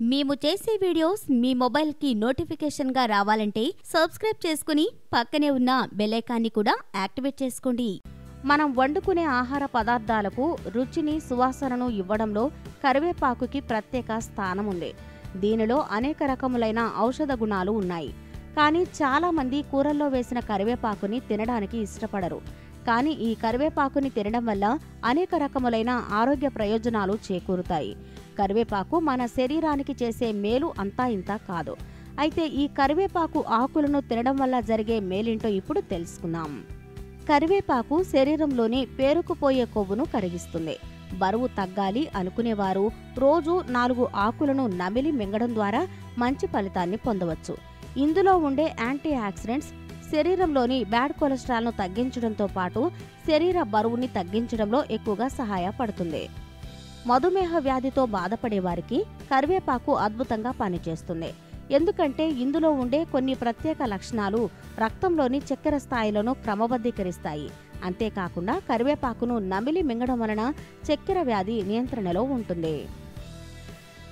మేము చేసే వీడియోస్ మీ మొబైల్కి నోటిఫికేషన్గా రావాలంటే సబ్స్క్రైబ్ చేసుకుని పక్కనే ఉన్న బెలైకాన్ని కూడా యాక్టివేట్ చేసుకోండి. మనం వండుకునే ఆహార పదార్థాలకు రుచిని సువాసనను ఇవ్వడంలో కరివేపాకుకి ప్రత్యేక స్థానం ఉంది. దీనిలో అనేక రకములైన ఔషధ గుణాలు ఉన్నాయి. కానీ చాలా మంది కూరల్లో వేసిన కరివేపాకుని తినడానికి ఇష్టపడరు. కానీ ఈ కరివేపాకుని తినడం వల్ల అనేక రకములైన ఆరోగ్య ప్రయోజనాలు చేకూరుతాయి. కరివేపాకు మన శరీరానికి చేసే మేలు అంతా ఇంత కాదు. అయితే ఈ కరివేపాకు ఆకులను తినడం వల్ల జరిగే మేలింటో ఇప్పుడు తెలుసుకుందాం. కరివేపాకు శరీరంలోని పేరుకుపోయే కొవ్వును కరిగిస్తుంది. బరువు తగ్గాలి అనుకునేవారు రోజు నాలుగు ఆకులను నమిలి మింగడం ద్వారా మంచి ఫలితాన్ని పొందవచ్చు. ఇందులో ఉండే యాంటీ ఆక్సిడెంట్స్ శరీరంలోని బ్యాడ్ కొలెస్ట్రాల్ను తగ్గించడంతో పాటు శరీర బరువుని తగ్గించడంలో ఎక్కువగా సహాయపడుతుంది. మధుమేహ వ్యాధితో బాధపడే వారికి కరివేపాకు అద్భుతంగా పనిచేస్తుంది. ఎందుకంటే ఇందులో ఉండే కొన్ని ప్రత్యేక లక్షణాలు రక్తంలోని చక్కెర స్థాయిలను క్రమబద్ధీకరిస్తాయి. అంతేకాకుండా కరివేపాకును నమిలి మింగడం వలన చక్కెర వ్యాధి నియంత్రణలో ఉంటుంది.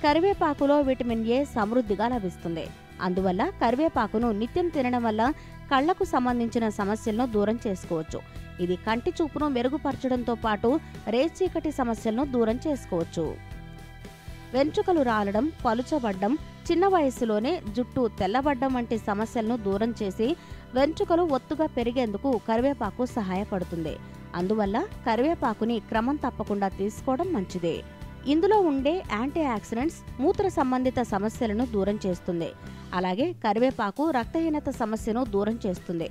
కరివేపాకులో విటమిన్ ఏ సమృద్ధిగా లభిస్తుంది. అందువల్ల కరివేపాకును నిత్యం తినడం వల్ల కళ్ళకు సంబంధించిన సమస్యలను దూరం చేసుకోవచ్చు. ఇది కంటి చూపును మెరుగుపరచడంతో పాటు రేచీకటి సమస్యలను దూరం చేసుకోవచ్చు. వెంట్రుకలు రాలడం పలుచబడ్డం చిన్న వయస్సులోనే జుట్టు తెల్లబడ్డం వంటి సమస్యలను దూరం చేసి వెంట్రుకలు ఒత్తుగా పెరిగేందుకు కరివేపాకు సహాయపడుతుంది. అందువల్ల కరివేపాకుని క్రమం తప్పకుండా తీసుకోవడం మంచిదే. ఇందులో ఉండే యాంటీ ఆక్సిడెంట్స్ మూత్ర సంబంధిత సమస్యలను దూరం చేస్తుంది. అలాగే కరివేపాకు రక్తహీనత సమస్యను దూరం చేస్తుంది.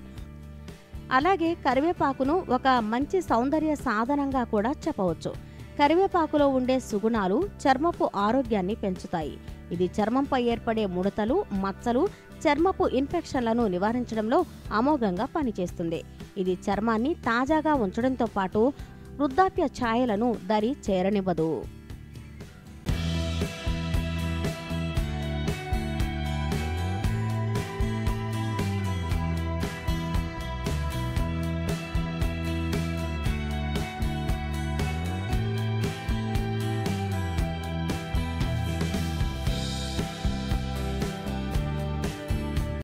అలాగే కరివేపాకును ఒక మంచి సౌందర్య సాధనంగా కూడా చెప్పవచ్చు. కరివేపాకులో ఉండే సుగుణాలు చర్మపు ఆరోగ్యాన్ని పెంచుతాయి. ఇది చర్మంపై ఏర్పడే ముడతలు మచ్చలు చర్మపు ఇన్ఫెక్షన్లను నివారించడంలో అమోఘంగా పనిచేస్తుంది. ఇది చర్మాన్ని తాజాగా ఉంచడంతో పాటు వృద్ధాప్య ఛాయలను దరి చేరనివ్వదు.